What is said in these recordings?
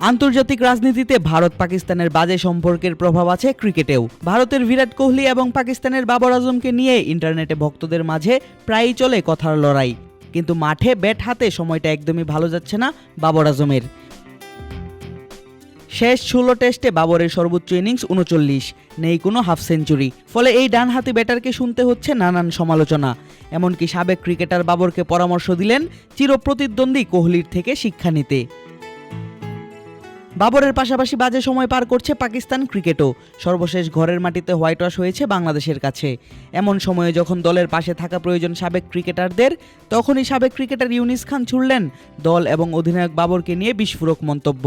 আন্তর্জাতিক রাজনীতিতে ভারত পাকিস্তানের বাজে সম্পর্কের প্রভাব আছে ক্রিকেটেও। ভারতের বিরাট কোহলি এবং পাকিস্তানের বাবর আজমকে নিয়ে ইন্টারনেটে ভক্তদের মাঝে প্রায়ই চলে কথার লড়াই। কিন্তু মাঠে ব্যাট হাতে সময়টা একদমই ভালো যাচ্ছে না বাবর আজমের। শেষ ষোলো টেস্টে বাবরের সর্বোচ্চ ইনিংস উনচল্লিশ, নেই কোনো হাফ সেঞ্চুরি। ফলে এই ডানহাতি ব্যাটারকে শুনতে হচ্ছে নানান সমালোচনা। এমনকি সাবেক ক্রিকেটার বাবরকে পরামর্শ দিলেন চিরপ্রতিদ্বন্দ্বী কোহলির থেকে শিক্ষা নিতে। বাবরের পাশাপাশি বাজে সময় পার করছে পাকিস্তান ক্রিকেটও। সর্বশেষ ঘরের মাটিতে হোয়াইট ওয়াশ হয়েছে বাংলাদেশের কাছে। এমন সময়ে যখন দলের পাশে থাকা প্রয়োজন সাবেক ক্রিকেটারদের, তখনই সাবেক ক্রিকেটার ইউনিস খান ছুড়লেন দল এবং অধিনায়ক বাবরকে নিয়ে বিস্ফোরক মন্তব্য।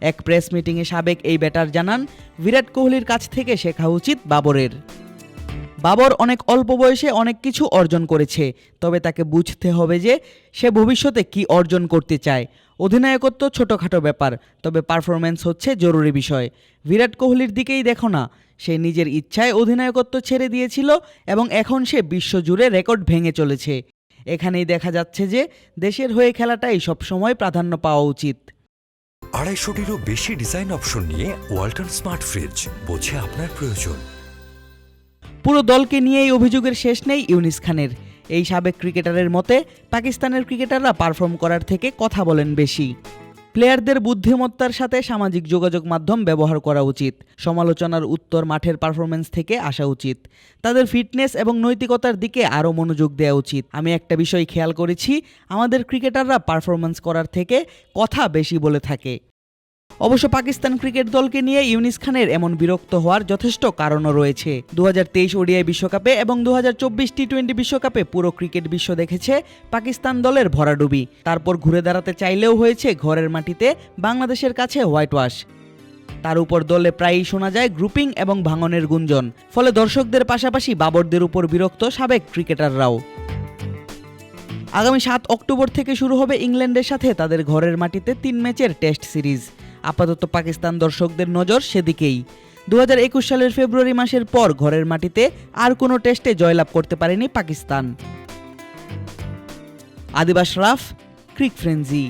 এক প্রেস মিটিংয়ে সাবেক এই ব্যাটার জানান, বিরাট কোহলির কাছ থেকে শেখা উচিত বাবরের। বাবর অনেক অল্প বয়সে অনেক কিছু অর্জন করেছে, তবে তাকে বুঝতে হবে যে সে ভবিষ্যতে কি অর্জন করতে চায়। অধিনায়কত্ব ছোটোখাটো ব্যাপার তবে পারফরমেন্স হচ্ছে জরুরি বিষয়। বিরাট কোহলির দিকেই দেখো না। সে নিজের ইচ্ছায় অধিনায়কত্ব ছেড়ে দিয়েছিল এবং এখন সে বিশ্বজুড়ে রেকর্ড ভেঙে চলেছে। এখানেই দেখা যাচ্ছে যে দেশের হয়ে খেলাটাই সবসময় প্রাধান্য পাওয়া উচিত। আড়াইশোটিরও বেশি ডিজাইন অপশন নিয়ে ওয়ালটন স্মার্ট ফ্রিজ বোঝে আপনার প্রয়োজন। পুরো দলকে নিয়েই অভিযোগের শেষ নেই ইউনিস খানের। এই সাবেক ক্রিকেটারের মতে, পাকিস্তানের ক্রিকেটাররা পারফর্ম করার থেকে কথা বলেন বেশি। প্লেয়ারদের বুদ্ধিমত্তার সাথে সামাজিক যোগাযোগ মাধ্যম ব্যবহার করা উচিত। সমালোচনার উত্তর মাঠের পারফরমেন্স থেকে আসা উচিত। তাদের ফিটনেস এবং নৈতিকতার দিকে আরও মনোযোগ দেওয়া উচিত। আমি একটা বিষয় খেয়াল করেছি, আমাদের ক্রিকেটাররা পারফরমেন্স করার থেকে কথা বেশি বলে থাকে। অবশ্য পাকিস্তান ক্রিকেট দলকে নিয়ে ইউনিস খানের এমন বিরক্ত হওয়ার যথেষ্ট কারণও রয়েছে। দু ওডিআই বিশ্বকাপে এবং দু টি টোয়েন্টি বিশ্বকাপে পুরো ক্রিকেট বিশ্ব দেখেছে পাকিস্তান দলের ভরাডুবি। তারপর ঘুরে দাঁড়াতে চাইলেও হয়েছে ঘরের মাটিতে বাংলাদেশের কাছে হোয়াইট ওয়াশ তার উপর দলে প্রায়ই শোনা যায় গ্রুপিং এবং ভাঙনের গুঞ্জন, ফলে দর্শকদের পাশাপাশি বাবরদের উপর বিরক্ত সাবেক ক্রিকেটাররাও। আগামী সাত অক্টোবর থেকে শুরু হবে ইংল্যান্ডের সাথে তাদের ঘরের মাটিতে তিন ম্যাচের টেস্ট সিরিজ। আপাতত পাকিস্তান দর্শকদের নজর সেদিকেই। দু হাজার একুশ সালের ফেব্রুয়ারি মাসের পর ঘরের মাটিতে আর কোনো টেস্টে জয়লাভ করতে পারেনি পাকিস্তান। আদিবাস রাফ, ক্রিক ফ্রেঞ্জি